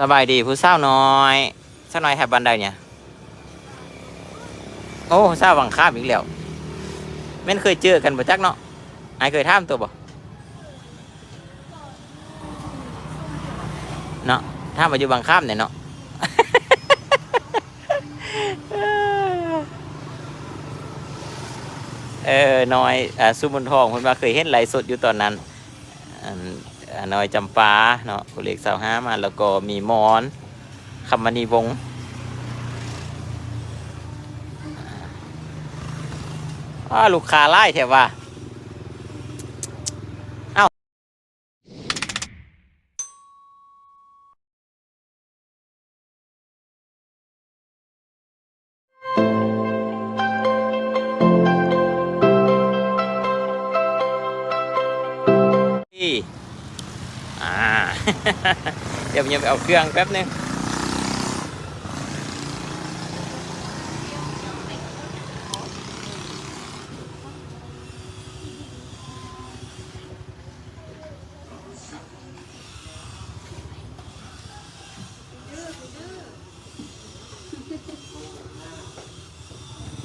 สบายดีผู้สาวน้อยสาวน้อยแถบบันไดเนี่ย โอ้สาวังข้ามอีกแล้วแม่นเคยเจอกันบ่จักเนาะไอเคยถามตัวบ่เนาะถามมาอยู่บางข้ามเนี่ยเนาะเออน้อยอ่าสุมนทองคนมาเคยเห็นไลฟ์สดอยู่ตอนนั้นอ นอ่าน้อยจำปาเนาะผู้เล็กสาวห้ามาแล้วก็มีมอนคำมณีวงอ้าลูกค้าไล่แถวว่ เอาเครื่องแป๊บนึง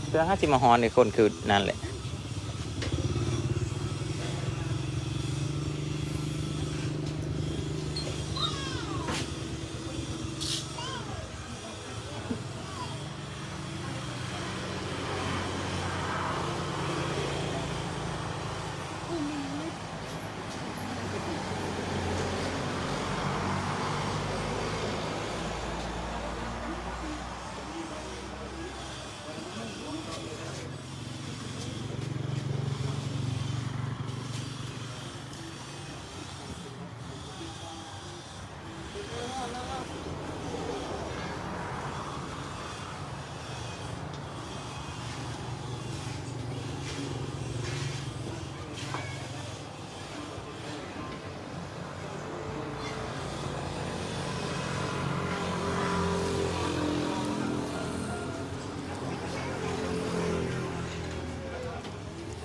เครื่องห้าสิบมาฮอนในคนคือนั่นแหละ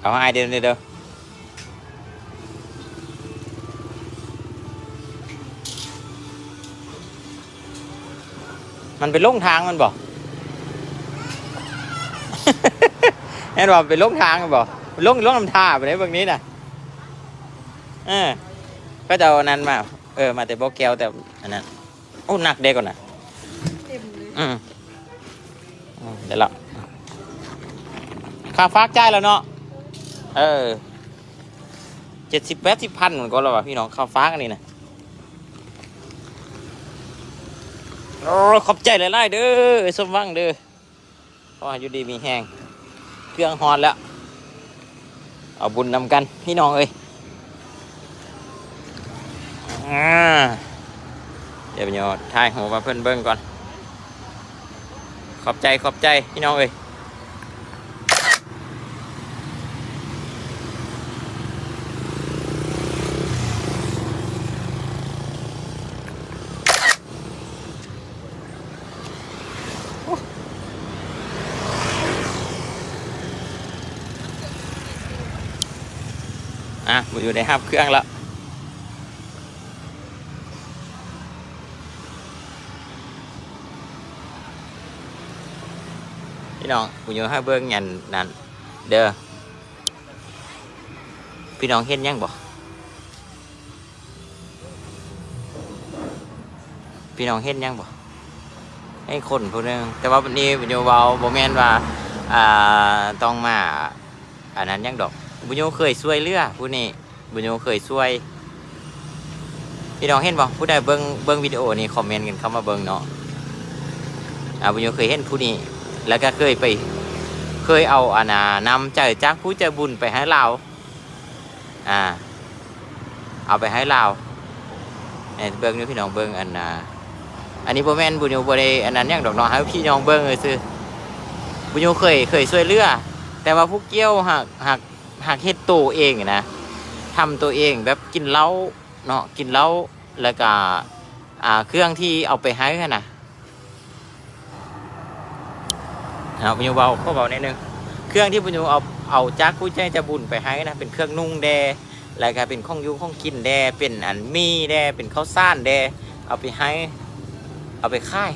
เอา hai đi đi đâu mình bị lốm thang mình bỏ em bảo bị lốm thang mình bỏ lốm lốm làm tha ไปไหนเบื้องนี้น่ะเออก็จะเอานั้นมา เออ มาแต่โบแก้วแต่อันนั้นโอ้หนักเด็กก่อนนะอืมเดี๋ยวละค่าฟักใจแล้วเนาะ เออเจ็ดสิบแปดสิบพันเหมือนกันแล้วะพี่น้องค่าวฟ้ากันนี้นะโอ้ขอบใจหลายๆเด้อสมวังเด้อพราะว่าอยู่ดีมีแหงเครื่องฮอนแล้ว เอาบุญนำกัน พี่น้องเอ้ยเดี๋ยวไปโยทายหัวมาเพิ่นเบิ้งก่อน ขอบใจขอบใจพี่น้องเอ้ย อะผมอยู่ในห้าบเครื่องแล้วพี่น้องกูอยู่ให้เบิ้งยันนั่นเด้อพี่น้องเห็นยังบ่พี่น้องเห็นยังบ่ให้คนผู้นึงแต่ว่าวันนี้บุญโยเบาบ่แม่นว่าอ่าต้องมาอันนั้นยังดอกบุญโยเคยช่วยเหลือผู้นี้ บุญโยเคยช่วย พี่น้องเห็นบ่ผู้ใดเบิ่งเบิ่งวิดีโอนี้คอมเมนต์กันเข้ามาเบิ่งเนาะอ่าบุญโยเคยเห็นผู้นี้ แล้วก็เคยไป เคยเอาอานานำใจจากผู้ใจบุญไปให้เราอ่า เอาไปให้เราให้เบิ่งอยู่พี่น้องเบิ่งอันน่ะอันนี้โบแมนบุญโยบ่ได้อันนั้นยังดอกเนาะให้พี่น้องเบิ่งเลยซื่อบุญโยเคยเคยช่วยเหลือแต่ว่าผู้เกี่ยวหักหักหักเฮ็ดตัวเองนะ ทำตัวเองแบบกินเหล้าเนาะกินเหล้าแล้วก็อ่าเครื่องที่เอาไปให้กันนะเอาปุญญเบาก็เบาหนิดนึงเครื่องที่ปุญญเอาเอาจากผู้ใจจะบุญไปให้นะเป็นเครื่องนุ่งแดแล้วก็เป็นข้องยุงข้องกินแดเป็นอันมีแดเป็นข้าวซ่านแดเอาไปให้ เอาไปค่าย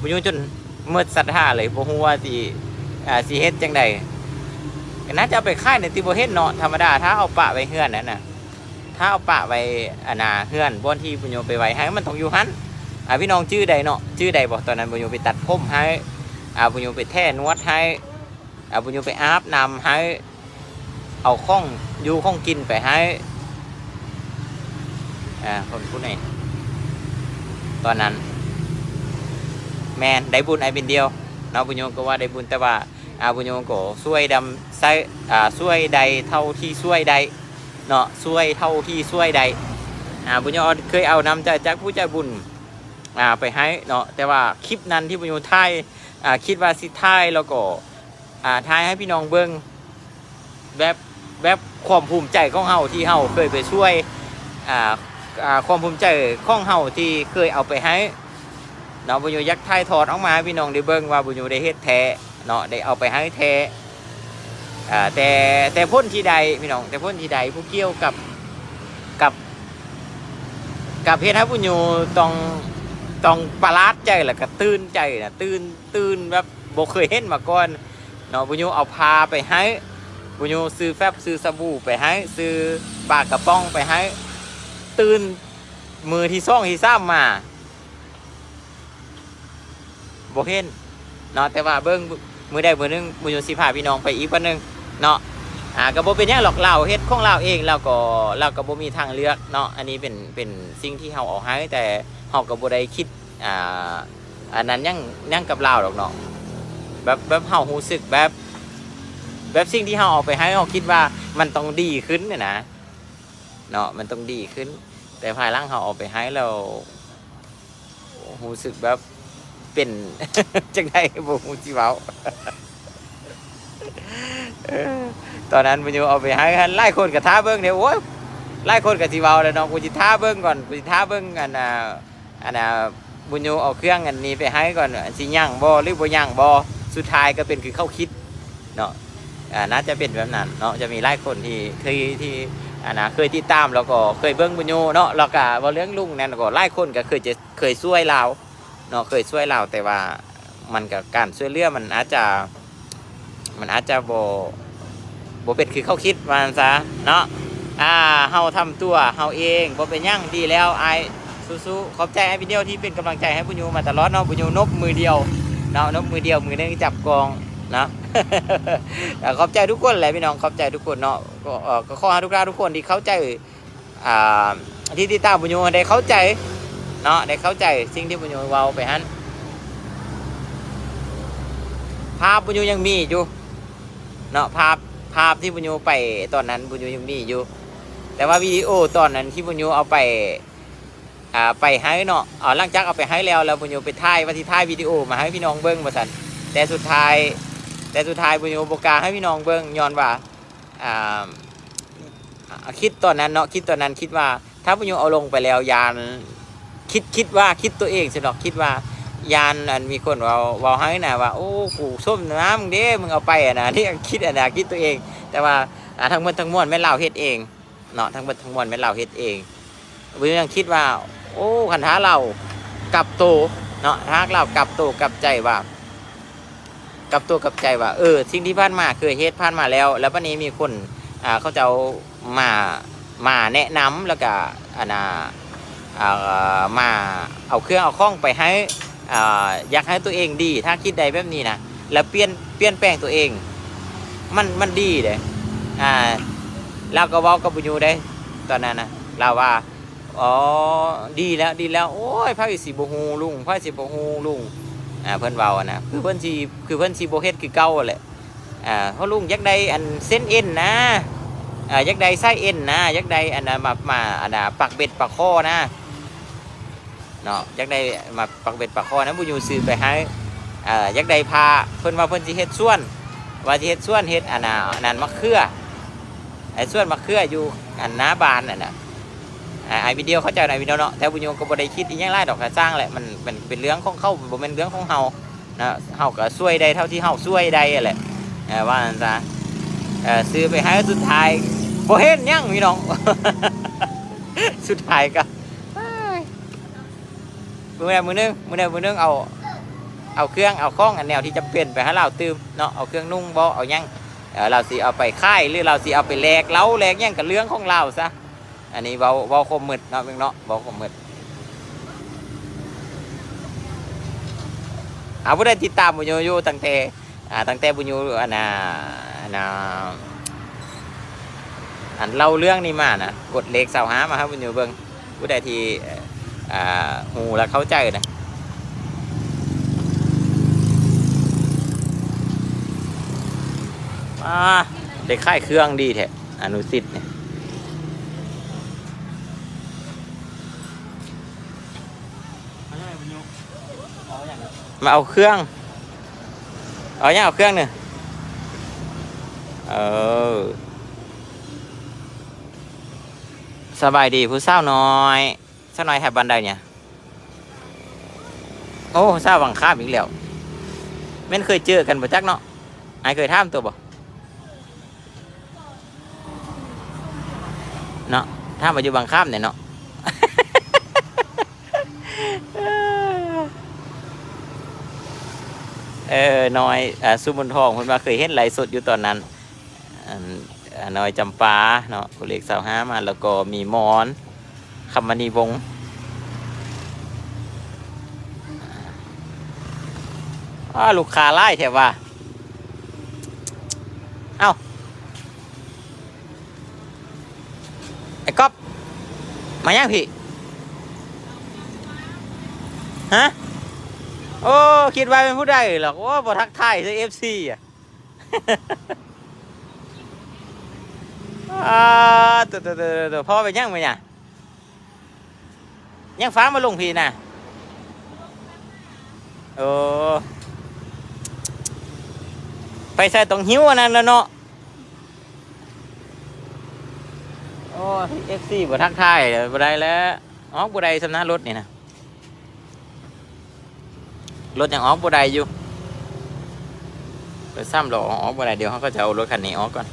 ปุญญจนเมื่อศรัทธาเลยบ่ฮู้ว่าสิอ่าสิเฮ็ดจังได ก็น่าจะเอาไปค่ายในที่บ่เฮ็ดเนาะธรรมดาถ้าเอาปะไว้เฮือนนั่นน่ะถ้าเอาปะไว้อันน่ะเฮือนบ่นที่ปุญโยไปไว้ให้มันต้องอยู่หันอ่าพี่น้องชื่อใดเนาะชื่อใดบ่ตอนนั้นปุญโยไปตัดผมให้อ่าปุญโยไปแท่นวดให้อ่าปุญโยไปอาบน้ำให้เอาข้องอยู่ข้องกินไปให้อ่าคนผู้ไหนตอนนั้น แมนได้บุญไอเป็นเดียวเนาะบุญโยก็ว่าได้บุญแต่ว่า บุญโยก็ช่วยดำใส่อ่าช่วยใดเท่าที่ช่วยใดเนาะช่วยเท่าที่ช่วยใดอาบุญโยเคยเอานำจากจากผู้ใจบุญอ่าไปให้เนาะแต่ว่าคลิปนั้นที่บุญโยถ่ายอ่าคิดว่าสิถ่ายแล้วก็อ่าถ่ายให้พี่น้องเบิ่งแบบแบบความภูมิใจของเฮาที่เฮาเคยไปช่วยอ่าอ่าความภูมิใจของเฮาที่เคยเอาไปให้เนาะบุญโยยักษ์ไทยถอดออกมาให้พี่น้องได้เบิ่งว่าบุญโยได้เฮ็ดแท้ เนาะได้เอาไปให้แท้อ่าแต่แต่พ้นที่ใดพี่น้องแต่พ้นที่ใดผู้เกี่ยวกับกับ กับเฮ็ดให้บุญยูต้องต้องประหลาดใจแล้วก็ตื่นใจนะตื่นตื่นแบบบ่เคยเห็นมาก่อนเนาะบุญยูเอาพาไปให้บุญยูซื้อแฟบซื้อสบู่ไปให้ซื้อปากระป๋องไปให้ตื่นมือที่ซ่องที่ซ้ำมาบ่เห็นเนาะแต่ว่าเบิ่ง มือใดมือหนึงมือสิพาพี่น้องไปอีกวันหนึงเนาะอ่าก็บ่เป็นหยังหรอกเราเฮ็ดของเราเองเราก็เราก็บ่มีทางเลือกเนาะอันนี้เป็นเป็นสิ่งที่เฮาเอาให้แต่เฮาก็บ่ได้คิดอ่าอันนั้นยังยังกับเราหรอกเนาะแบบแบบเฮารู้สึกแบบแบบสิ่งที่เฮาเอาไปให้เฮาคิดว่ามันต้องดีขึ้นเนี่ยนะเนาะมันต้องดีขึ้น แต่ภายหลังเฮาเอาไปให้แล้วรู้สึกแบบ เป็น จังไดบ่ฮู้สิเว้าตอนนั้นมันอยู่เอาไปให้กันหลายคนก็ท้าเบิ่งเดี๋ยวโอ้ยหลายคนก็สิเว้าแล้วเนาะกูสิท้าเบิ่งก่อนกูสิท้าเบิ่งอันน่ะอันน่ะบุญโยเอาเครื่องอันนี้ไปให้ก่อนสิย่างบ่หรือบ่ย่างบ่สุดท้ายก็เป็นคือเข้าคิดเนาะอ่าน่าจะเป็นแบบนั้นเนาะจะมีหลายคนที่เคยที่อันน่ะเคยติดตามแล้วก็เคยเบิ่งบุญโยเนาะแล้วก็ว่าเรื่องลุงนั่นก็หลายคนก็เคยจะเคยช่วยเรา เนาะเคยช่วยเราแต่ว่ามันกับการช่วยเหลือมันอาจจะ มันอาจจะโบโบเป็นคือเขาคิดมันซะเนาะอ่าเฮาทำตัวเฮาเองบ่เป็นหยังดีแล้วไอสู้ๆขอบใจไอวิดีโอที่เป็นกำลังใจให้ปุญญูมาตลอดเนาะปุญญูนบมือเดียวเนาะนบมือเดียวมือนึงจับกองนะอ่ขอบใจทุกคนแหละพี่น้องขอบใจทุกคนเนาะก็ขอให้ทุกท่านทุกคนที่เข้าใจอ่าที่ติดตามปุญญูได้เข้าใจ เนาะได้เข้าใจสิ่งที่ปุญญูเว้าไปฮันภาพปุญญูยังมีอยู่เนาะภาพภาพที่ปุญญูไปตอนนั้นปุญญูยังมีอยู่ แต่ว่าวิดีโอตอนนั้นที่ปุญญูเอาไปอ่าไปให้เนาะเอาหลังจากเอาไปให้แล้วแล้วปุญญูไปถ่ายว่าที่ถ่ายวิดีโอมาให้พี่น้องเบิ้งมาสันแต่สุดท้ายแต่สุดท้ายปุญญูบกาให้พี่น้องเบิ้งย้อนว่าอ่าคิดตอนนั้นเนาะคิดตอนนั้นคิดว่า ถ้าปุญญูเอาลงไปแล้วยาน คิดคิดว่าคิดตัวเองสิหรอกคิดว่ายานอันมีคนว่าว่าให้นะว่าโอ้กูส้มน้ำมึงเด้มึงเอาไปอะนะนี่คิดอะนะคิดตัวเอง แต่ว่าอ่าทั้งหมดทั้งมวลแม่นเราเฮ็ดเองเนาะทั้งหมดทั้งมวลแม่นเราเฮ็ดเองวิยังคิดว่า โอ้คันท้าเรากลับโตวเนาะถ้าเรากลับโตวกลับใจว่ากลับตัวกลับใจว่าเออสิ่งที่ผ่านมาเคยเฮ็ดผ่านมาแล้ว แล้ววันนี้มีคนอ่าเขาจะเอามามาแนะนำแล้วก็อันน่ะอ่า มาเอาเครื่องเอาข้องไปให้อยากให้ตัวเองดี ถ้าคิดใดแบบนี้นะแล้วเปลี่ยนเปลี่ยนแปลงตัวเอง มันมันดีเลยอ่าเราก็เว้ากับบุญยูได้ ตอนนั้นนะเราว่าอ๋อดีแล้วดีแล้วโอ้ยพระอิสิบฮูลุงพระอิสิบฮูลุงอ่าเพิ่อนเว้าอะนะคือเพิ่อนสิคือเพิ่อนสิบ่เฮ็ดคือเก่าแหละอ่าเพราะลุงยากได้อันเส้นเอ็นนะอ่ายักใดไส้เอ็นนะยักใดอันมามาอันน่ะปักเบ็ดปักข้อนะ เนาะยักใดมาปักเบ็ดปักข้อนะบุญยูซื้อไปให้อ่ายักใดพาเพิ่นว่าเพิ่นสิเฮ็ดส่วน ว่าสิเฮ็ดส่วนเฮ็ดอันน่ะอันนั้นมะเขือไอ้ส่วนมะเขืออยู่อันหน้าบานน่ะนะอ่าไอวิดีโอเขาเจะในวิดีโอเนาะแต่บุญยูก็บ่ได้คิดอีหยังหลายดอกกระจ้างแหละมันมันเป็นเรื่องของเขาบ่แม่นเรื่องของเฮานะเฮาก็ช่วยได้เท่าที่เฮาช่วยได้แหละว่าซั่นซะซื้อไปให้สุดท้ายบ่เห็นยังพี่น้อง สุดท้ายก็ มือใดมือหนึงมือใดมือหนึงเอาเอาเครื่องเอาข้องอันแนวที่จำเป็นไปให้เราตืมเนาะเอาเครื่องนุ่งบ่เอายังเราสิเอาไปค่ายหรือเราสิเอาไปแลกเล้าแลกยังกับเรื่องของเราซะอันนี้เบาเบาคมมืดเนาะเพียงเนาะเบาคมมืดเอาผู้ใดติดตามบุญยูยู่ตั้งแต่อ่าตั้งแต่บุญยูอันน่ะอันน่ะอันเล่าเรื่องนี้มานะกดเลขเสาหามาครับบุญยูเบิ่งผู้ใดที่ หูและเข้าใจนะอ่าเด็กค่ายเครื่องดีแท้อนุสิทธิ์เนี่ยมาเอาเครื่อง เอาอย่างเอาเครื่องเนี่ยเออ สบายดีผู้เศร้าน้อยเศร้าน้อย เคยท่ามตัวบ่เนาะถ้ามาอยู่บางข้ามเนี่ยเนาะเออน้อยอ่าสุบนทองเพิ่นมาเคยเห็นไลฟ์สดอยู่ตอนนั้นน้อยจำปาเนาะกุเล็กสาวห้ามาแล้วก็มีมอน คำมณีวงศ์ลูกค้าไล่แถวว่า เอ้า ไอ้ก๊อฟมายังพี่ ฮะ โอ้ คิดว่าเป็นผู้ใดหรอกว่าบอทักทายซะเอฟซีอะอ่าตัวตัวตัวตัวพ่อไปยังไหมเนี่ย ยังฟ้ามาลงพี่นะโอ้ไปใส่ตรงหิวอันนั้นแล้วเนาะโอ้เอฟซีบ่ทักทายบ่ได้แล้วออกบ่ได้สำนักรถนี่นะรถยังออกบ่ได้อยู่ไปซ้ำหรอออกบ่ได้เดี๋ยวเขาก็จะเอารถคันนี้ออกก่อน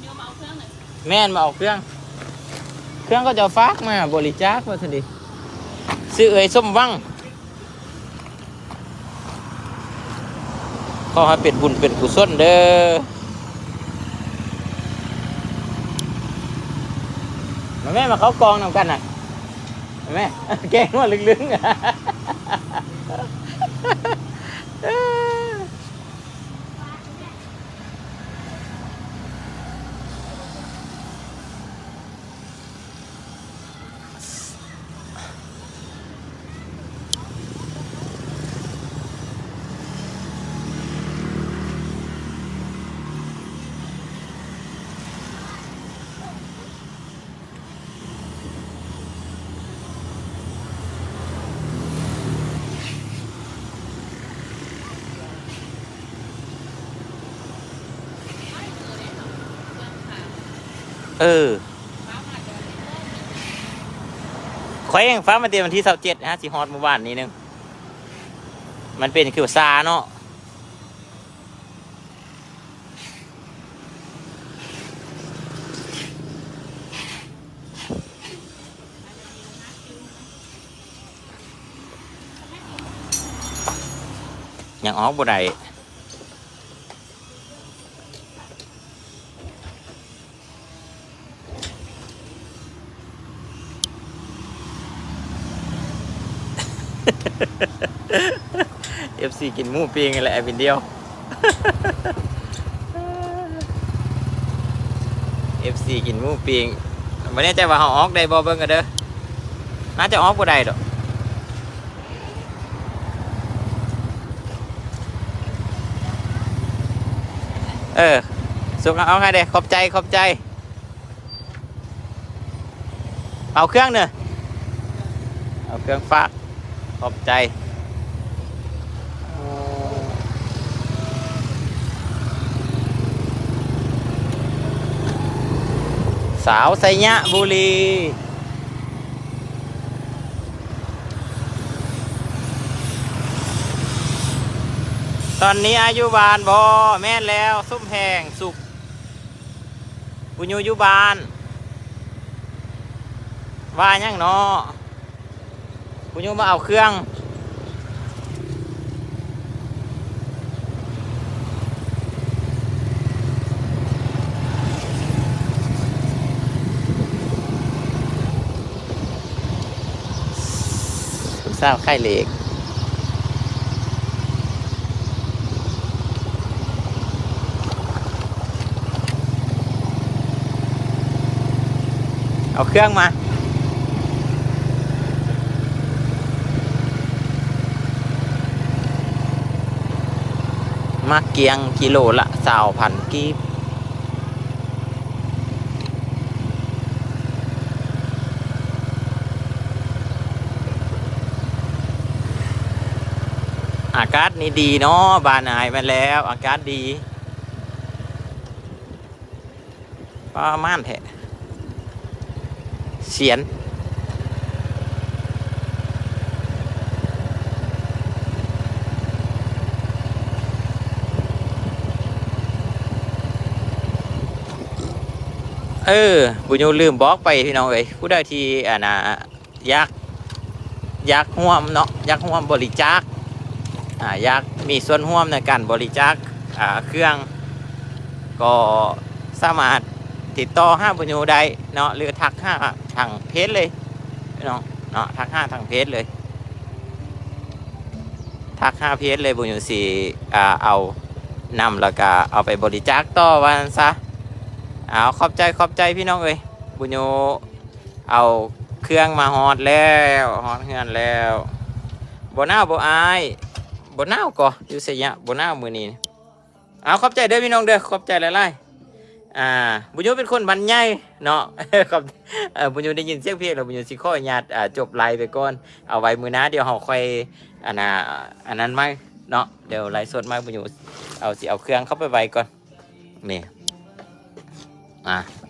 เดี๋ยวมาเอาเครื่อนแม่นมาเอาเครื่อง ครื่องก็จะฝากมาบริจาคมาทันดีซื้อเอ้ยส้มวังขอให้เป็นบุญเป็นกุศลเด้อมาแม่มาเขากองนำกันน่ะแม่แกงว่าลึงๆ เออข่อยเองฟ้ามาเตรียมวันที่สิบเจ็ดฮะสิฮอดเมื่อวานนี้นึง มันเป็นคือซาเนาะยังออกบ่ได้ เอฟซีกินหมูปิ้งอะไรแอบเป็นเดียวเอฟซีกินหมูปิ้งไม่แน่ใจว่าเขาออกได้บ่เบิ่งกันเด้อน่าจะออกบ่ได้ดอกเออสุกเอาไงเด้ขอบใจขอบใจ เอาเครื่องเนอะเอาเครื่องฝาก ขอบใจสาวไซยะบุรีตอนนี้อายุบานบอแม่แล้วส้มแหงสุกปุญญูยุบาน ว่ายังเนาะ ปุญญูมาเอาเครื่องคุณทราบไข่เหล็กเอาเครื่องมา มาเกียงกิโลละสาวพันกีบอากาศนี่ดีเนาะบานายมาแล้ว อากาศดีประมาณแท้เสียน ออบุญโยลืมบอกไปพี่น้องเอ้ยผู้ใดที่อ่านะอยากอยากร่วมเนาะอยากร่วมบริจาคอ่าอยากมีส่วนร่วมในการบริจาคอ่าเครื่อง ก็สามารถติดต่อห้าบุญโยได้เนาะหรือทักห้าทางเพจเลยพี่น้องเนาะทักห้าทางเพจเลยทักห้าเพจเลยบุญโยสีอ่าเอานำแล้วก็เอาไปบริจาคต่อวันซะ เอาขอบใจขอบใจพี่น้องเอ้ยบุญโยเอาเครื่องมาฮอดแล้วฮอดเฮือนแล้วบ่น่าบ่อายบ่น่าวก่ออยู่เสียะบ่น่ามือนี้เอาขอบใจเด้อพี่น้องเด้อขอบใจหลายๆอ่าบุญโยเป็นคนบันใหญ่เนาะครับบุญโยได้ยินเสียงเพลงแล้วบุญโยสิขออนุญาตอ่าจบไลฟ์ไปก่อนเอาไว้มือหน้าเดี๋ยวเราค่อยอันน่ะอันนั้นไหมเนาะเดี๋ยวไลฟ์สดมาบุญโยเอาสิเอาเครื่องเข้าไปไว้ก่อนนี่ อ่า